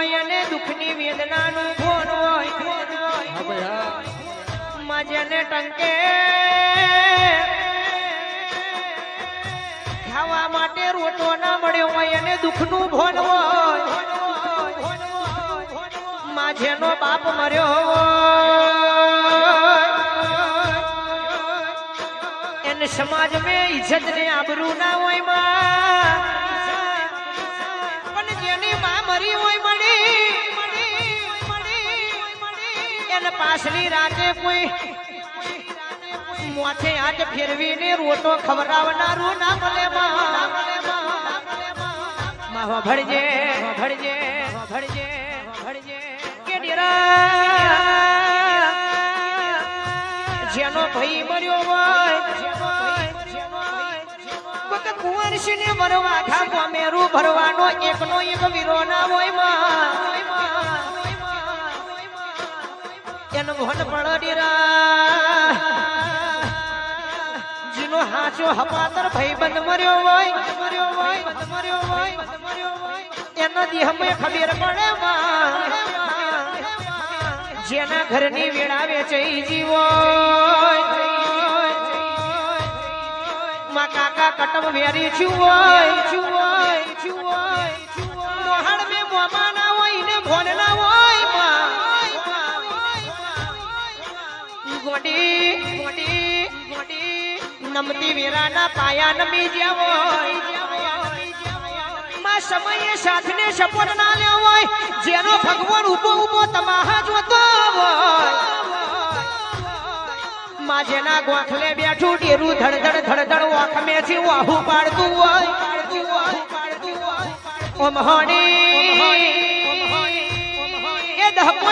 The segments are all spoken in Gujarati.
હોય અને દુઃખની વેદનાનું ફોન હોય હા ભાઈ હા. માં જેને ટંકે. ખાવા માટે રોટો ના મળ્યો હોય અને દુઃખનું ભોન હોય. માજેનો બાપ મર્યો એને સમાજ મેં ઇજ્જત ને આબરૂ ના હોયમાં. પણ જેની માં મરી હોય પાછલી રાતે કોઈ મોથે હાથ ફેરવીને રોટો ખવડાવનારું ના મળે માં. ભળજે ભળજે ભળજે ભળજે. કે ડેરા? જેનો ભાઈ મર્યો હોય કુંવરસિંહ મરવા ખાપો મેરું ભરવાનો એકનો એક વિરો ના હોયમાં. એનો મોહન પણ ડેરા જીનો હાચો હપાતર ભાઈબંધ મર્યો હોય મર્યો હોય મર્યો હોય મર્યો હોય. એનો દેહમે ખબર પડે જેના ઘરની વેળા વેચઈ જીવો માં કાકા કટમ વેરી છુઓય છું છુઓય મોહણ મે મોમાના હોય ને ભોન ગોડી મોટી મોટી, નમતી વેરાના પાયા નમી જ્યાં હોયમાં સમયે સપોર્ટ ના લેવો હોય, જેનો ભગવાન ઊભો ઊભો તમાહા જોતો હોય. માં જેના ગોખલે બેઠું ડેરું ધડધડ ધડધડ ધડ ધડ ઓખ વાહુ પાડતું હોય. ઓમ હોણી.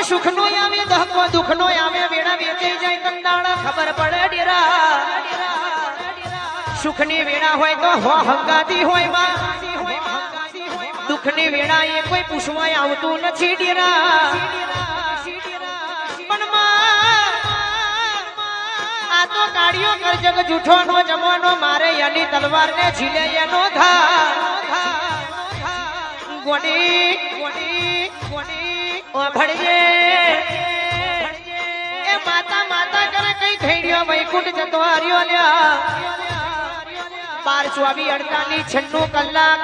સુખ નો આવે દહકો દુઃખ નો આવે, વેડા વેચાઈ જાય કંદાણા ખબર પડે ડેરા. સુખની વેળા હોય તો હો હંગાતી હોયમાં. દુઃખની વેળા એ કોઈ પૂછવાય આવતું નથી ડેરા. આ તો કાળિયો કરજગ જૂઠો નો જમવાનો મારે એની તલવાર ને ઝીલે એનો ગોડી ગોડી ગોડી ઓ ભળજે એ માતા માતા કરે કઈ થઈ રહ્યો વૈકુંઠ જતો હાર્યો લ્યા. બાર ચોવી અડતાલી છન્નું કલાક.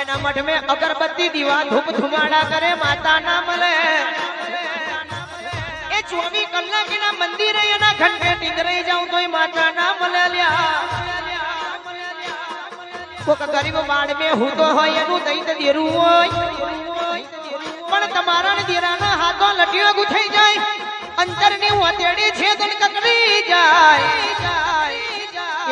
એના મઢ મેં અગરબત્તી દીવા ધૂપ ધુમાડા કરે, માતા ના મળે. એ ચોવી કલાક એના મંદિરે, એના ઘંટે ટીંગરાઈ જાઉં તોય માતા ના મળે લ્યા. કોક ગરીબ બાળ મેં હું તો હોય, એનું દૈત દેરું હોય. દેરાના હાથો લટીઓ જાય. અંતરની હથેળી છે તો કકડી જાય.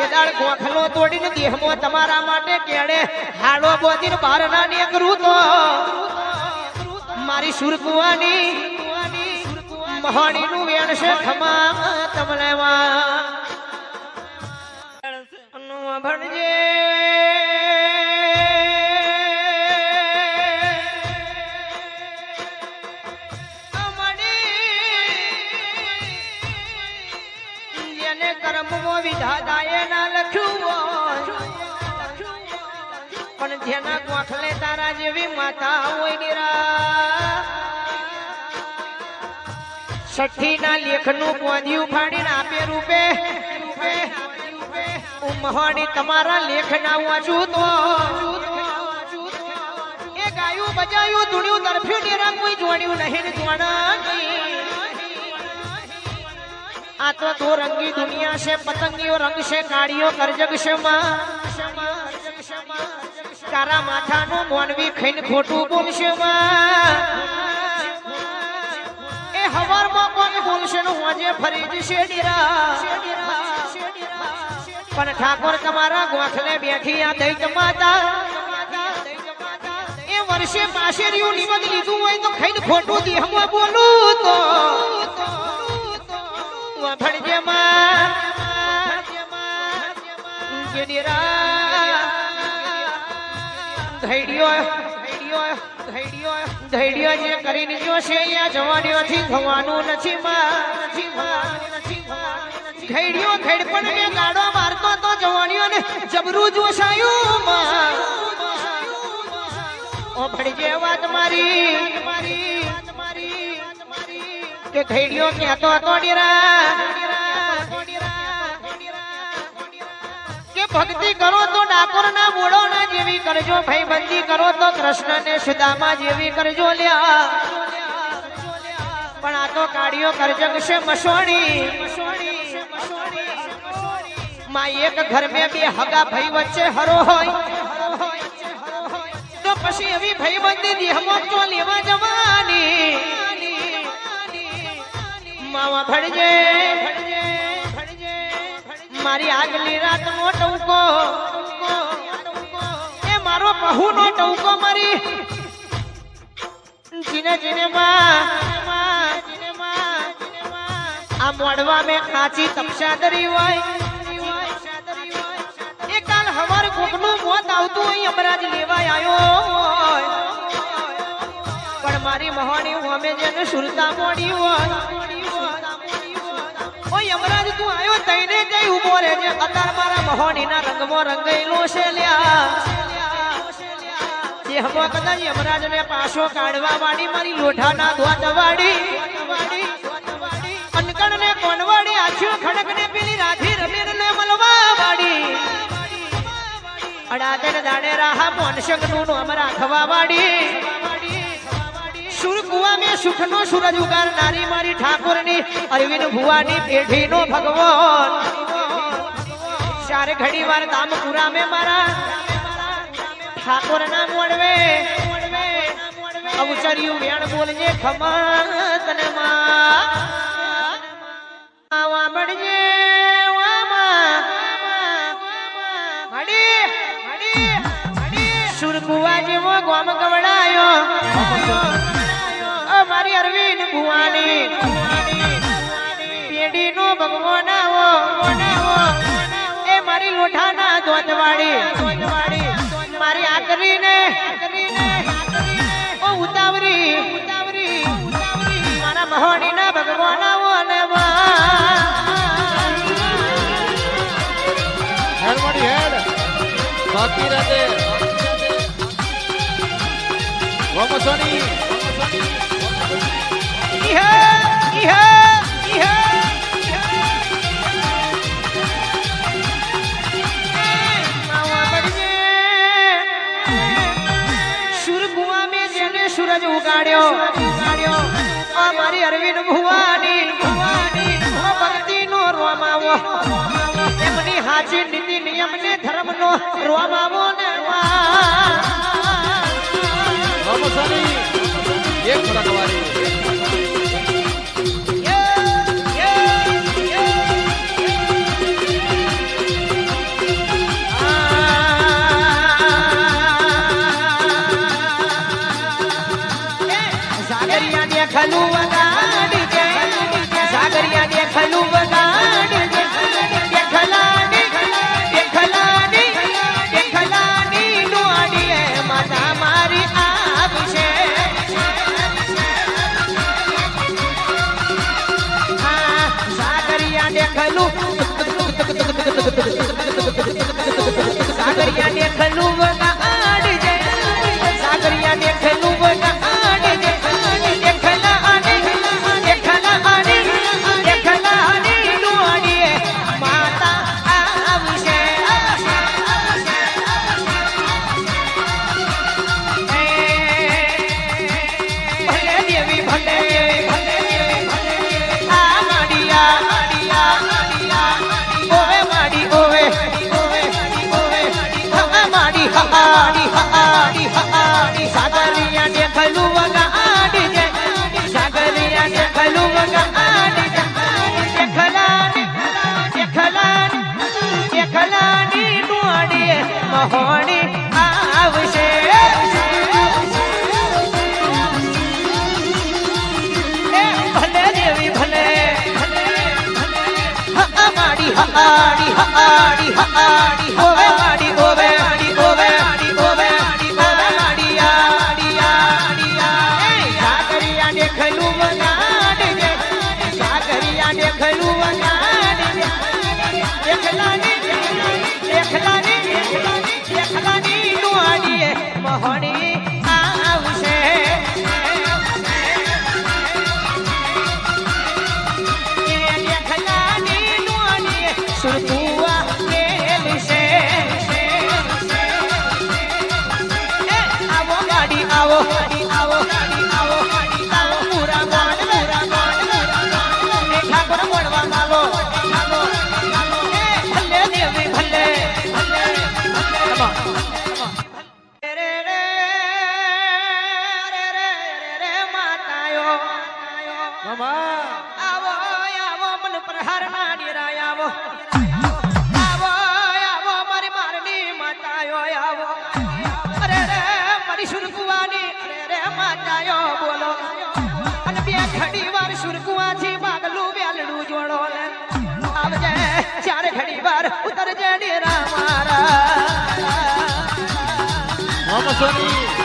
એ દાળ ગોખલો તોડીને દેહમાં તમારા માટે કેડે હાડો બોધીને બહાર ના નીકળું તો મારી સુરકુવાની. મહાણીનું વેણ છે તમને પણ કોઠલે તારા જેવી માતા હોય નિરા છઠ્ઠી ના લેખનું પોંધ્યું ફાડીને આપે રૂપે. હું તમારા લેખ ના વાંચું તો. એ ગાયું બજાયું ધૂણ્યું તરફ્યું ડેરા કોઈ જોડ્યું નહીં ને જોણા. આ તો દો રંગી દુનિયા છે, પતંગીઓ રંગ છે કાળીઓ કરજગ છે માં. તારા માથાનું મોનવી ખાઈને ખોટું બોલશે એ હવારમાં પણ બોલશે નું આજે ફરી જશે પણ ઠાકોર તમારા ગોખલે બેઠી આ દૈત માતા. એ વર્ષે પાશેરિયું નિમક લીધું હોય તો ખાઈને ખોટું દેહમાં બોલું તો. વફડજે માં. કે ડેરા. મારતો તો જોશાયું ઓ સાંભળજે વાત મારી કે ઘેડિયો કહેતો હતો ડેરા? ભક્તિ કરો તો ડાકોર ના મૂળો ના જેવી કરજો ભાઈ બંદી કરો તો કૃષ્ણ ને સુદામા જેવી કરજો લ્યા. પણ આ તો કાઢ્યો કરજગ છે મસોણી. માં એક ઘર મેં બે હગા ભાઈ વચ્ચે હરો હોય. તો પછી એવી ભાઈ બંદી દેહમાં તો લેવા જવાની. માવા ભડજે મારી આગલી રાત નો ટૂંકો. એ મારો બહુ નો ટૂંકો મારી. જીને જીને આ મોડવા મેં કાચી તપસા ધરી હોય. એ કાલ હવાર કોકનું મોત આવતું હોય અમરાજ લેવાય આવ્યો પણ મારી મહાની અમે જેને સુરતા મોડી હોય. ઓય અમરાજ, તું આવ્યો તઈને જઈ ઊભો રે જે અતાર મારા મહોનીના રંગમાં રંગાયેલો છે લ્યા. ને પાછો કાઢવા વાળી મારી લોઢાના દ્વાટ વાળી અનકણ ને કોનવાડી આછ્યો ખડક ને પેલી ને મલવા વાળી અડાદન દાડે રાહા મોનશકનું નો અમરા ખવા વાળી સુર કુવા મેં સુખનો સૂરજ ઉગારનારી મારી ઠાકોરની અરવિંદ ભુવાની પેઢીનો ભગવાન. ચાર ઘડી વાર દામપુરા મેં મારા ઠાકોર ના મોડવે અવચર્યું વેણ બોલજે, ખમા તને માં હડી સુરકુવા જેવો ગોમ ગવડાયો. મારી અરવિંદ ભુવાની. પેઢીનો ભગવાન આવો એ મારી લોઠાના ધોધવાડી મારી આકરીને ઓ ઉતાવરી મારા મહોણીના ભગવાન આવો ને હેડ મારી હેડ. બાકી રાતે વમસોની ઇહે ઉગાડ્યો ઉગાડ્યો આ મારી અરવિંદ ભુવાની ભુવાની ઓ ભક્તિનો રોમાવો એમની હાજી નીતિ નિયમ ને રોમાવો ને વા સાગરિયા ને ખલું સાગરિયા ને ખલું વગાડી સાગરિયા ને ખલું સાગરિયા ને ખલું વગાડી હાડી હાડી વાર સુરકુવાની. અરે રે માતાયો બોલો. અને બે ઘડી વાર સુરકુવાથી બાગલું વેલડું જોડો લે. આવજે, ચાર ઘડી વાર ઉતરજે ડેરા મારા મોહમ્મદ સોની